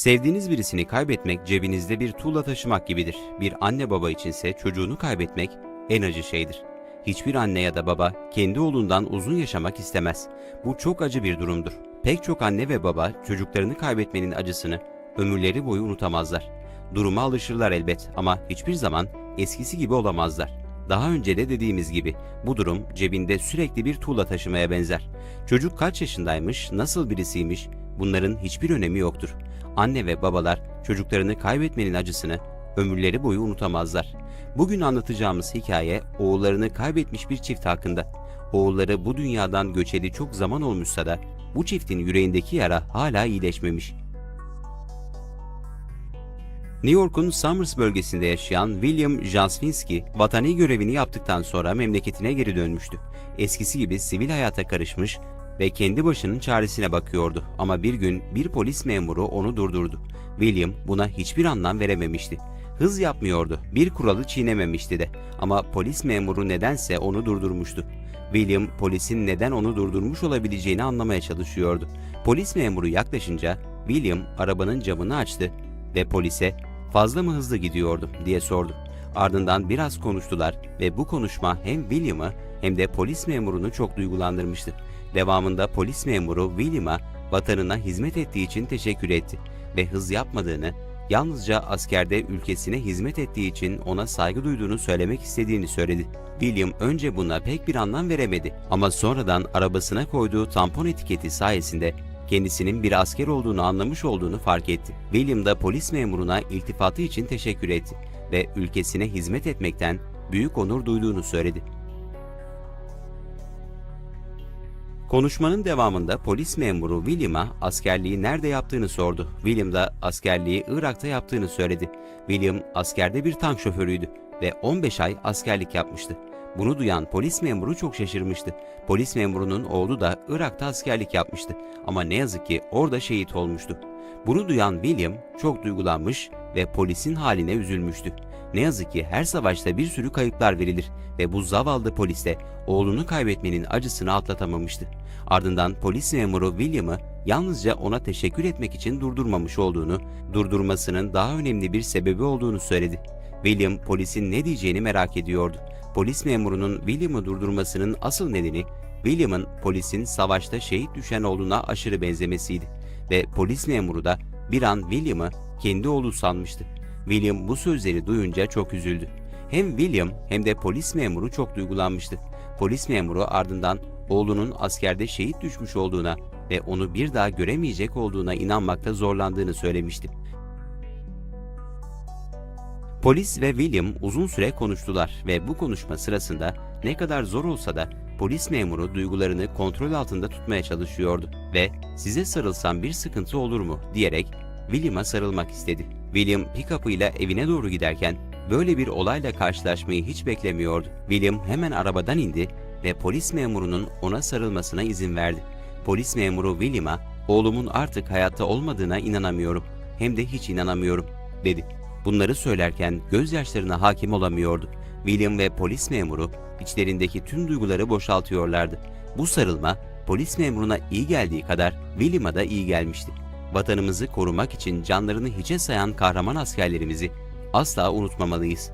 Sevdiğiniz birisini kaybetmek cebinizde bir tuğla taşımak gibidir. Bir anne baba içinse çocuğunu kaybetmek en acı şeydir. Hiçbir anne ya da baba kendi oğlundan uzun yaşamak istemez. Bu çok acı bir durumdur. Pek çok anne ve baba çocuklarını kaybetmenin acısını ömürleri boyu unutamazlar. Duruma alışırlar elbet ama hiçbir zaman eskisi gibi olamazlar. Daha önce de dediğimiz gibi bu durum cebinde sürekli bir tuğla taşımaya benzer. Çocuk kaç yaşındaymış, nasıl birisiymiş bunların hiçbir önemi yoktur. Anne ve babalar çocuklarını kaybetmenin acısını ömürleri boyu unutamazlar. Bugün anlatacağımız hikaye oğullarını kaybetmiş bir çift hakkında. Oğulları bu dünyadan göçeli çok zaman olmuşsa da bu çiftin yüreğindeki yara hala iyileşmemiş. New York'un Somers bölgesinde yaşayan William Jasinski, vatani görevini yaptıktan sonra memleketine geri dönmüştü. Eskisi gibi sivil hayata karışmış ve kendi başının çaresine bakıyordu. Ama bir gün bir polis memuru onu durdurdu. William buna hiçbir anlam verememişti. Hız yapmıyordu, bir kuralı çiğnememişti de. Ama polis memuru nedense onu durdurmuştu. William polisin neden onu durdurmuş olabileceğini anlamaya çalışıyordu. Polis memuru yaklaşınca William arabanın camını açtı ve polise fazla mı hızlı gidiyordum diye sordu. Ardından biraz konuştular ve bu konuşma hem William'ı hem de polis memurunu çok duygulandırmıştı. Devamında polis memuru William'a vatanına hizmet ettiği için teşekkür etti ve hız yapmadığını, yalnızca askerde ülkesine hizmet ettiği için ona saygı duyduğunu söylemek istediğini söyledi. William önce buna pek bir anlam veremedi ama sonradan arabasına koyduğu tampon etiketi sayesinde kendisinin bir asker olduğunu anlamış olduğunu fark etti. William da polis memuruna iltifatı için teşekkür etti ve ülkesine hizmet etmekten büyük onur duyduğunu söyledi. Konuşmanın devamında polis memuru William'a askerliği nerede yaptığını sordu. William da askerliği Irak'ta yaptığını söyledi. William askerde bir tank şoförüydü ve 15 ay askerlik yapmıştı. Bunu duyan polis memuru çok şaşırmıştı. Polis memurunun oğlu da Irak'ta askerlik yapmıştı ama ne yazık ki orada şehit olmuştu. Bunu duyan William çok duygulanmış ve polisin haline üzülmüştü. Ne yazık ki her savaşta bir sürü kayıplar verilir ve bu zavallı polis de oğlunu kaybetmenin acısını atlatamamıştı. Ardından polis memuru William'ı yalnızca ona teşekkür etmek için durdurmamış olduğunu, durdurmasının daha önemli bir sebebi olduğunu söyledi. William polisin ne diyeceğini merak ediyordu. Polis memurunun William'ı durdurmasının asıl nedeni William'ın polisin savaşta şehit düşen oğluna aşırı benzemesiydi ve polis memuru da bir an William'ı kendi oğlu sanmıştı. William bu sözleri duyunca çok üzüldü. Hem William hem de polis memuru çok duygulanmıştı. Polis memuru ardından oğlunun askerde şehit düşmüş olduğuna ve onu bir daha göremeyecek olduğuna inanmakta zorlandığını söylemişti. Polis ve William uzun süre konuştular ve bu konuşma sırasında ne kadar zor olsa da polis memuru duygularını kontrol altında tutmaya çalışıyordu ve size sarılsam bir sıkıntı olur mu diyerek William'a sarılmak istedi. William pick-up'ıyla evine doğru giderken böyle bir olayla karşılaşmayı hiç beklemiyordu. William hemen arabadan indi ve polis memurunun ona sarılmasına izin verdi. Polis memuru William'a oğlumun artık hayatta olmadığına inanamıyorum hem de hiç inanamıyorum dedi. Bunları söylerken gözyaşlarına hakim olamıyordu. William ve polis memuru içlerindeki tüm duyguları boşaltıyorlardı. Bu sarılma polis memuruna iyi geldiği kadar William'a da iyi gelmişti. Vatanımızı korumak için canlarını hiçe sayan kahraman askerlerimizi asla unutmamalıyız.